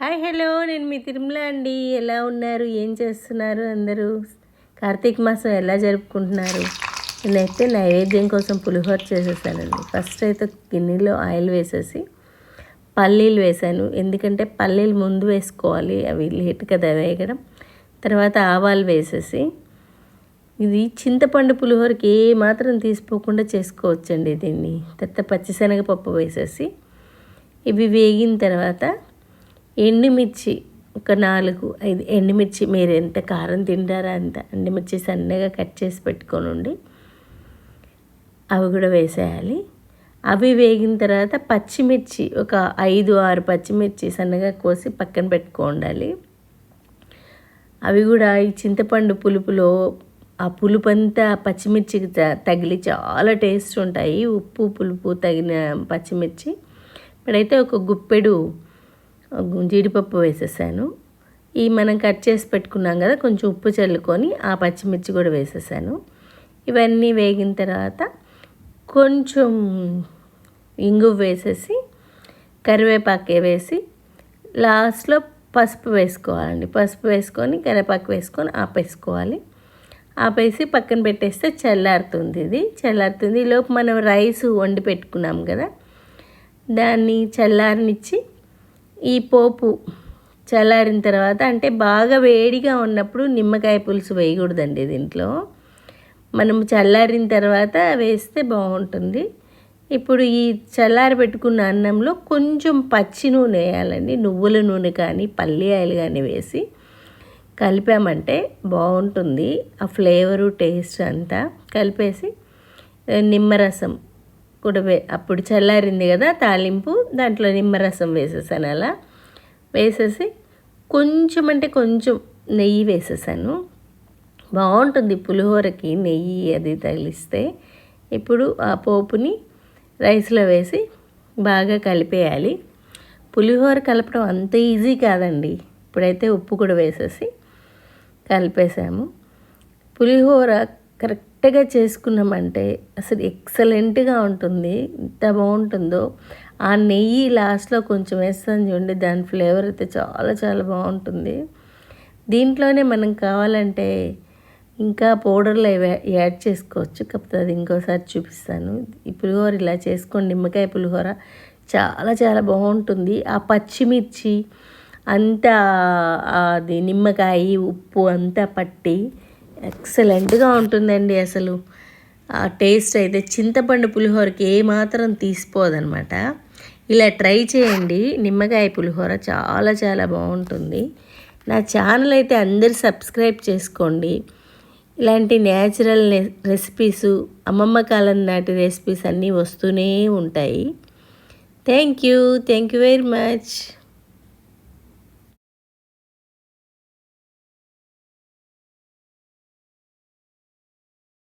Hi hello. నేను మీ తిరుమల అండి. ఎలా ఉన్నారు? ఏం చేస్తున్నారు అందరూ? కార్తీక మాసం ఎలా జరుపుకుంటున్నారు? నేనైతే నైవేద్యం కోసం పులిహోర చేసేసానండి. ఫస్ట్ అయితే గిన్నెలో ఆయిల్ వేసేసి పల్లీలు వేసాను. ఎందుకంటే పల్లీలు ముందు వేసుకోవాలి. అవి లేట్ కదా వేయగడం తర్వాత ఆవాలు వేసేసి ఇది చింతపండు పులిహోరకి ఏ మాత్రం తీసిపోకుండా చేసుకోవచ్చండి దీన్ని. తర్వాత పచ్చిశనగపప్పు వేసేసి ఇవి వేగిన తర్వాత ఎండుమిర్చి ఒక నాలుగు ఐదు ఎండుమిర్చి మీరు ఎంత కారం తింటారా అంత ఎండుమిర్చి సన్నగా కట్ చేసి పెట్టుకొని ఉండి అవి కూడా వేసేయాలి. అవి వేగిన తర్వాత పచ్చిమిర్చి ఒక ఐదు ఆరు పచ్చిమిర్చి సన్నగా కోసి పక్కన పెట్టుకోండాలి. అవి కూడా ఈ చింతపండు పులుపులో ఆ పులుపు అంతా పచ్చిమిర్చికి తగిలి చాలా టేస్ట్ ఉంటాయి. ఉప్పు పులుపు తగిన పచ్చిమిర్చి. ఇప్పుడైతే ఒక గుప్పెడు జీడిపప్పు వేసేసాను. ఈ మనం కట్ చేసి పెట్టుకున్నాం కదా కొంచెం ఉప్పు చల్లుకొని ఆ పచ్చిమిర్చి కూడా వేసేసాను. ఇవన్నీ వేగిన తర్వాత కొంచెం ఇంగు వేసేసి కరివేపాకు వేసి లాస్ట్లో పసుపు వేసుకోవాలండి. పసుపు వేసుకొని కరివేపాకు వేసుకొని ఆపేసుకోవాలి. ఆపేసి పక్కన పెట్టేస్తే చల్లారుతుంది ఇది. చల్లారుతుంది. ఈలోపు మనం రైస్ వండి పెట్టుకున్నాం కదా దాన్ని చల్లారనిచ్చి ఈ పోపు చల్లారిన తర్వాత అంటే బాగా వేడిగా ఉన్నప్పుడు నిమ్మకాయ పులుసు వేయకూడదండి దీంట్లో. మనం చల్లారిన తర్వాత వేస్తే బాగుంటుంది. ఇప్పుడు ఈ చల్లారి పెట్టుకున్న అన్నంలో కొంచెం పచ్చి నూనె వేయాలండి. నువ్వుల నూనె కానీ పల్లి ఆయిల్ కానీ వేసి కలిపామంటే బాగుంటుంది. ఆ ఫ్లేవరు టేస్ట్ అంతా కలిపేసి నిమ్మరసం కూడా అప్పుడు చల్లారింది కదా తాలింపు దాంట్లో నిమ్మరసం వేసేసాను అలా. వేసేసి కొంచెం అంటే కొంచెం నెయ్యి వేసేసాను. బాగుంటుంది పులిహోరకి నెయ్యి అది తగిలిస్తే. ఇప్పుడు ఆ పోపుని రైస్లో వేసి బాగా కలిపేయాలి. పులిహోర కలపడం అంత ఈజీ కాదండి. ఇప్పుడైతే ఉప్పు కూడా వేసేసి కలిపేసాము. పులిహోర కరెక్ట్గా చేసుకున్నామంటే అసలు ఎక్సలెంట్గా ఉంటుంది. ఎంత బాగుంటుందో. ఆ నెయ్యి లాస్ట్లో కొంచెం వేస్తాను చూడండి దాని ఫ్లేవర్ అయితే చాలా చాలా బాగుంటుంది. దీంట్లోనే మనం కావాలంటే ఇంకా పౌడర్లు యాడ్ చేసుకోవచ్చు. కాకపోతే అది ఇంకోసారి చూపిస్తాను. ఈ పులిహోర ఇలా చేసుకోండి. నిమ్మకాయ పులిహోర చాలా చాలా బాగుంటుంది. ఆ పచ్చిమిర్చి అంతా అది నిమ్మకాయ ఉప్పు అంతా పట్టి ఎక్సలెంట్గా ఉంటుందండి అసలు. ఆ టేస్ట్ అయితే చింతపండు పులిహోరకి ఏమాత్రం తీసిపోదనమాట. ఇలా ట్రై చేయండి. నిమ్మకాయ పులిహోర చాలా చాలా బాగుంటుంది. నా ఛానల్ అయితే అందరు సబ్స్క్రైబ్ చేసుకోండి. ఇలాంటి న్యాచురల్ రెసిపీస్ అమ్మమ్మ కాలం నాటి రెసిపీస్ అన్నీ వస్తూనే ఉంటాయి. Thank you. Thank you very much.